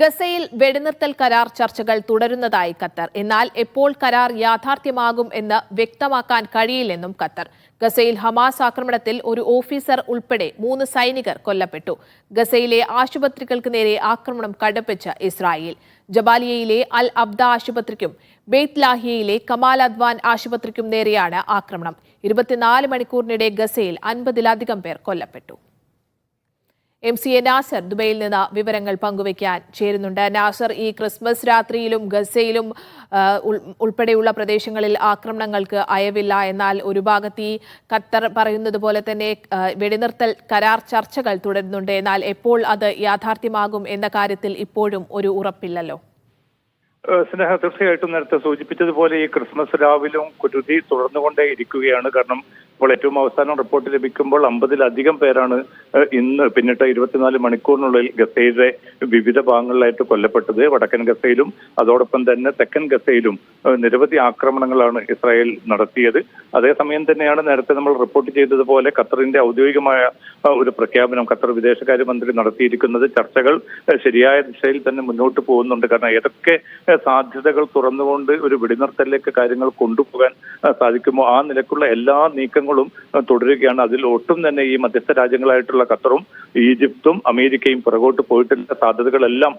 ഗസയിൽ വെടിനിർത്തൽ കരാർ ചർച്ചകൾ തുടരുന്നതായി ഖത്തർ. എന്നാൽ എപ്പോൾ കരാർ യാഥാർത്ഥ്യമാകും എന്ന് വ്യക്തമാക്കാൻ കഴിയില്ലെന്നും ഖത്തർ. ഗസയിൽ ഹമാസ് ആക്രമണത്തിൽ ഒരു ഓഫീസർ ഉൾപ്പെടെ മൂന്ന് സൈനികർ കൊല്ലപ്പെട്ടു. ഗസയിലെ ആശുപത്രികൾക്ക് നേരെ ആക്രമണം കടുപ്പിച്ച ഇസ്രായേൽ. ജബാലിയയിലെ അൽ അബ്ദ ആശുപത്രിക്കും ബെയ്ത്ലാഹിയയിലെ കമാൽ അദ്വാൻ ആശുപത്രിക്കും നേരെയാണ് ആക്രമണം. ഇരുപത്തിനാല് മണിക്കൂറിനിടെ ഗസയിൽ അൻപതിലധികം പേർ കൊല്ലപ്പെട്ടു. എം സി എ നാസർ ദുബൈയിൽ നിന്ന് വിവരങ്ങൾ പങ്കുവയ്ക്കാൻ ചേരുന്നുണ്ട്. നാസർ ഈ ക്രിസ്മസ് രാത്രിയിലും ഗസയിലും ഉൾപ്പെടെയുള്ള പ്രദേശങ്ങളിൽ ആക്രമണങ്ങൾക്ക് അയവില്ല. എന്നാൽ ഒരു ഭാഗത്ത് ഈ ഖത്തർ പറയുന്നത് പോലെ തന്നെ വെടിനിർത്തൽ കരാർ ചർച്ചകൾ തുടരുന്നുണ്ട്. എന്നാൽ എപ്പോൾ അത് യാഥാർത്ഥ്യമാകും എന്ന കാര്യത്തിൽ ഇപ്പോഴും ഒരു ഉറപ്പില്ലല്ലോ. സ്നേഹ തീർച്ചയായിട്ടും നേരത്തെ സൂചിപ്പിച്ചതുപോലെ ഈ ക്രിസ്മസ് രാവിലും കുരുതി തുടർന്നുകൊണ്ടേ ഇരിക്കുകയാണ് കാരണം ഇപ്പോൾ ഏറ്റവും അവസാനം റിപ്പോർട്ട് ലഭിക്കുമ്പോൾ അമ്പതിലധികം പേരാണ് ഇന്ന് പിന്നിട്ട ഇരുപത്തിനാല് മണിക്കൂറിനുള്ളിൽ ഗസയിലെ വിവിധ ഭാഗങ്ങളിലായിട്ട് കൊല്ലപ്പെട്ടത്. വടക്കൻ ഗസയിലും അതോടൊപ്പം തന്നെ തെക്കൻ ഗസയിലും നിരവധി ആക്രമണങ്ങളാണ് ഇസ്രായേൽ നടത്തിയത്. അതേസമയം തന്നെയാണ് നേരത്തെ നമ്മൾ റിപ്പോർട്ട് ചെയ്തതുപോലെ ഖത്തറിന്റെ ഔദ്യോഗികമായ ഒരു പ്രഖ്യാപനം ഖത്തർ വിദേശകാര്യമന്ത്രി നടത്തിയിരിക്കുന്നത് ചർച്ചകൾ ശരിയായ ദിശയിൽ തന്നെ മുന്നോട്ട് പോകുന്നുണ്ട്. കാരണം ഏതൊക്കെ സാധ്യതകൾ തുറന്നുകൊണ്ട് ഒരു വെടിനിർത്തലിലേക്ക് കാര്യങ്ങൾ കൊണ്ടുപോകാൻ സാധിക്കുമോ? ആ നിലക്കുള്ള എല്ലാ നീക്കങ്ങളും ഏഹ് തുടരുകയാണ്. അതിൽ ഒട്ടും തന്നെ ഈ മധ്യസ്ഥ രാജ്യങ്ങളായിട്ടുള്ള ഖത്തറും ഈജിപ്തും അമേരിക്കയും പുറകോട്ട് പോയിട്ടില്ല സാധ്യതകളെല്ലാം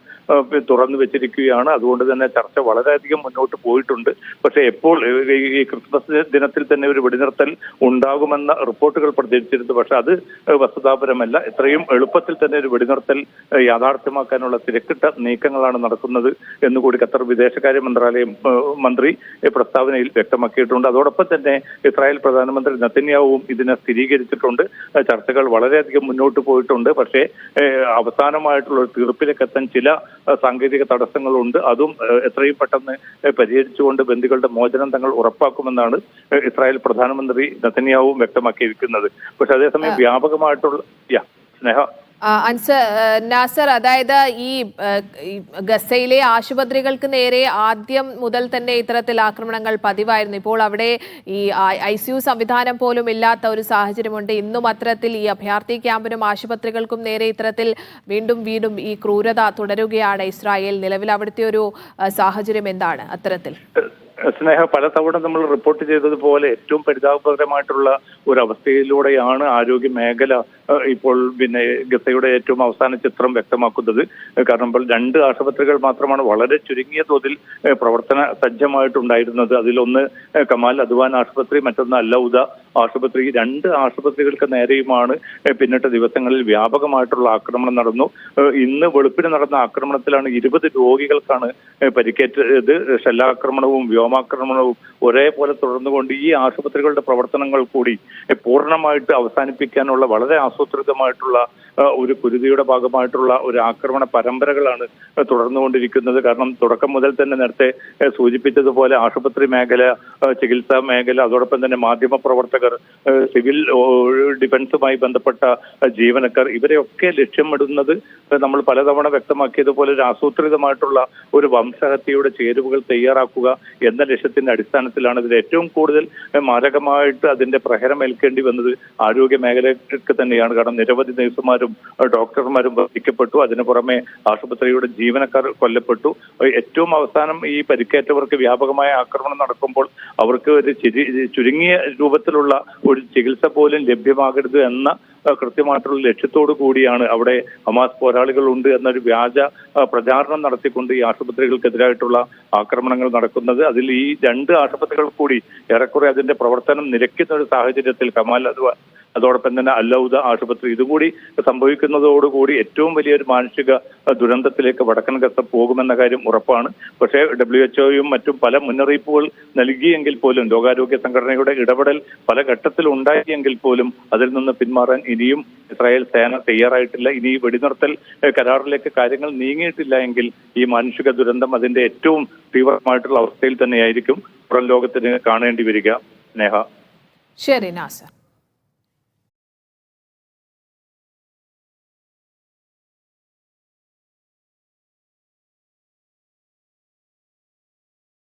തുറന്നു വെച്ചിരിക്കുകയാണ്. അതുകൊണ്ട് തന്നെ ചർച്ച വളരെയധികം മുന്നോട്ട് പോയിട്ടുണ്ട്. പക്ഷേ എപ്പോൾ ഈ- ക്രിസ്മസ് ദിനത്തിൽ തന്നെ ഒരു വെടിനിർത്തൽ ഉണ്ടാകുമെന്ന റിപ്പോർട്ടുകൾ പ്രചരിച്ചിരുന്നു. പക്ഷെ അത് വസ്തുതാപരമല്ല. എത്രയും എളുപ്പത്തിൽ തന്നെ ഒരു വെടിനിർത്തൽ യാഥാർത്ഥ്യമാക്കാനുള്ള തിരക്കിട്ട നീക്കങ്ങളാണ് നടക്കുന്നത് എന്നുകൂടി ഖത്തർ വിദേശകാര്യ മന്ത്രാലയം മന്ത്രി പ്രസ്താവനയിൽ വ്യക്തമാക്കിയിട്ടുണ്ട്. അതോടൊപ്പം തന്നെ ഇസ്രായേൽ പ്രധാനമന്ത്രി നത്തന്യാവും ഇതിനെ സ്ഥിരീകരിച്ചിട്ടുണ്ട്. ചർച്ചകൾ വളരെയധികം മുന്നോട്ട് പോയിട്ടുണ്ട്. പക്ഷേ ഏഹ് അവസാനമായിട്ടുള്ള ഒരു തീർപ്പിലേക്ക് എത്താൻ ചില സാങ്കേതിക തടസ്സങ്ങളുണ്ട്. അതും എത്രയും പെട്ടെന്ന് പരിഹരിച്ചുകൊണ്ട് ബന്ധുക്കളുടെ മോചനം തങ്ങൾ ഉറപ്പാക്കുമെന്നാണ് ഇസ്രായേൽ പ്രധാനമന്ത്രി നത്തന്യാവും വ്യക്തമാക്കിയിരിക്കുന്നത്. പക്ഷെ അതേസമയം വ്യാപകമായിട്ടുള്ള യാ സ്നേഹ ആ, അൻസ നാസർ അതായത് ഈ ഗസയിലെ ആശുപത്രികൾക്ക് നേരെ ആദ്യം മുതൽ തന്നെ ഇത്തരത്തിൽ ആക്രമണങ്ങൾ പതിവായിരുന്നു. ഇപ്പോൾ അവിടെ ഈ ഐ സി യു സംവിധാനം പോലും ഇല്ലാത്ത ഒരു സാഹചര്യമുണ്ട്. ഇന്നും അത്തരത്തിൽ ഈ അഭയാർത്ഥി ക്യാമ്പിനും ആശുപത്രികൾക്കും നേരെ ഇത്തരത്തിൽ വീണ്ടും വീണ്ടും ഈ ക്രൂരത തുടരുകയാണ് ഇസ്രായേൽ. നിലവിൽ അവിടുത്തെ ഒരു സാഹചര്യം എന്താണ് അത്തരത്തിൽ? സ്നേഹ പലതവണ നമ്മൾ റിപ്പോർട്ട് ചെയ്തതുപോലെ ഏറ്റവും പരിതാപകരമായിട്ടുള്ള ഒരു അവസ്ഥയിലൂടെയാണ് ആരോഗ്യ മേഖല ഇപ്പോൾ പിന്നെ ഗസയുടെ ഏറ്റവും അവസാന ചിത്രം വ്യക്തമാക്കുന്നത് കാരണം ഇപ്പോൾ രണ്ട് ആശുപത്രികൾ മാത്രമാണ് വളരെ ചുരുങ്ങിയ തോതിൽ പ്രവർത്തന സജ്ജമായിട്ടുണ്ടായിരുന്നത്. അതിലൊന്ന് കമാൽ അദ്വാൻ ആശുപത്രി മറ്റൊന്ന് അല്ലൌദ ആശുപത്രി. രണ്ട് ആശുപത്രികൾക്ക് നേരെയുമാണ് പിന്നിട്ട ദിവസങ്ങളിൽ വ്യാപകമായിട്ടുള്ള ആക്രമണം നടന്നു. ഇന്ന് വെളുപ്പിന് നടന്ന ആക്രമണത്തിലാണ് ഇരുപത് രോഗികൾക്കാണ് പരിക്കേറ്റത്. ഷെല്ലാക്രമണവും വ്യോമാക്രമണവും ഒരേപോലെ തുടർന്നുകൊണ്ട് ഈ ആശുപത്രികളുടെ പ്രവർത്തനങ്ങൾ കൂടി പൂർണമായിട്ട് അവസാനിപ്പിക്കാനുള്ള വളരെ ആസൂത്രിതമായിട്ടുള്ള ഒരു കുരുതിയുടെ ഭാഗമായിട്ടുള്ള ഒരു ആക്രമണ പരമ്പരകളാണ് തുടർന്നുകൊണ്ടിരിക്കുന്നത്. കാരണം തുടക്കം മുതൽ തന്നെ നേരത്തെ സൂചിപ്പിച്ചതുപോലെ ആശുപത്രി മേഖല ചികിത്സാ മേഖല അതോടൊപ്പം തന്നെ മാധ്യമ പ്രവർത്തകർ സിവിൽ ഡിഫൻസുമായി ബന്ധപ്പെട്ട ജീവനക്കാർ ഇവരെയൊക്കെ ലക്ഷ്യമിടുന്നത് നമ്മൾ പലതവണ വ്യക്തമാക്കിയതുപോലെ ഒരു ആസൂത്രിതമായിട്ടുള്ള ഒരു വംശഹത്യയുടെ ചേരുവകൾ തയ്യാറാക്കുക എന്ന ലക്ഷ്യത്തിന്റെ അടിസ്ഥാനത്തിലാണ് ഇതിൽ ഏറ്റവും കൂടുതൽ മാരകമായിട്ട് അതിന്റെ പ്രഹരമേൽക്കേണ്ടി വന്നത് ആരോഗ്യ മേഖലയ്ക്ക് തന്നെയാണ്. കാരണം നിരവധി നഴ്സുമാരും ഡോക്ടർമാരും വധിക്കപ്പെട്ടു. അതിനു പുറമെ ആശുപത്രിയുടെ ജീവനക്കാർ കൊല്ലപ്പെട്ടു. ഏറ്റവും അവസാനം ഈ പരിക്കേറ്റവർക്ക് വ്യാപകമായ ആക്രമണം നടക്കുമ്പോൾ അവർക്ക് ഒരു ചുരുങ്ങിയ രൂപത്തിലുള്ള ഒരു ചികിത്സ പോലും ലഭ്യമാകരുത് എന്ന കൃത്യമായിട്ടുള്ള ലക്ഷ്യത്തോടു കൂടിയാണ് അവിടെ ഹമാസ് പോരാളികൾ ഉണ്ട് എന്നൊരു വ്യാജ പ്രചാരണം നടത്തിക്കൊണ്ട് ഈ ആശുപത്രികൾക്കെതിരായിട്ടുള്ള ആക്രമണങ്ങൾ നടക്കുന്നത്. അതിൽ ഈ രണ്ട് ആശുപത്രികൾ കൂടി ഏറെക്കുറെ അതിന്റെ പ്രവർത്തനം നിരക്കുന്ന ഒരു സാഹചര്യത്തിൽ കമാൽ അത് അതോടൊപ്പം തന്നെ അല്ലൌദ ആശുപത്രി. ഇതുകൂടി സംഭവിക്കുന്നതോടുകൂടി ഏറ്റവും വലിയൊരു മാനുഷിക ഏഹ്, ദുരന്തത്തിലേക്ക് വടക്കൻ ഗസ പോകുമെന്ന കാര്യം ഉറപ്പാണ്. പക്ഷേ ഡബ്ല്യു എച്ച്ഒയും മറ്റും പല മുന്നറിയിപ്പുകൾ നൽകിയെങ്കിൽ പോലും ലോകാരോഗ്യ സംഘടനയുടെ ഇടപെടൽ പല ഘട്ടത്തിൽ ഉണ്ടായെങ്കിൽ പോലും അതിൽ നിന്ന് പിന്മാറാൻ ഇനിയും ഇസ്രായേൽ സേന തയ്യാറായിട്ടില്ല. ഇനി ഈ വെടിനിർത്തൽ കരാറിലേക്ക് കാര്യങ്ങൾ നീങ്ങിയിട്ടില്ല എങ്കിൽ ഈ മാനുഷിക ദുരന്തം അതിന്റെ ഏറ്റവും തീവ്രമായിട്ടുള്ള അവസ്ഥയിൽ തന്നെയായിരിക്കും പുറം ലോകത്തിന് കാണേണ്ടി വരിക. സ്നേഹ. ശരി നാസർ.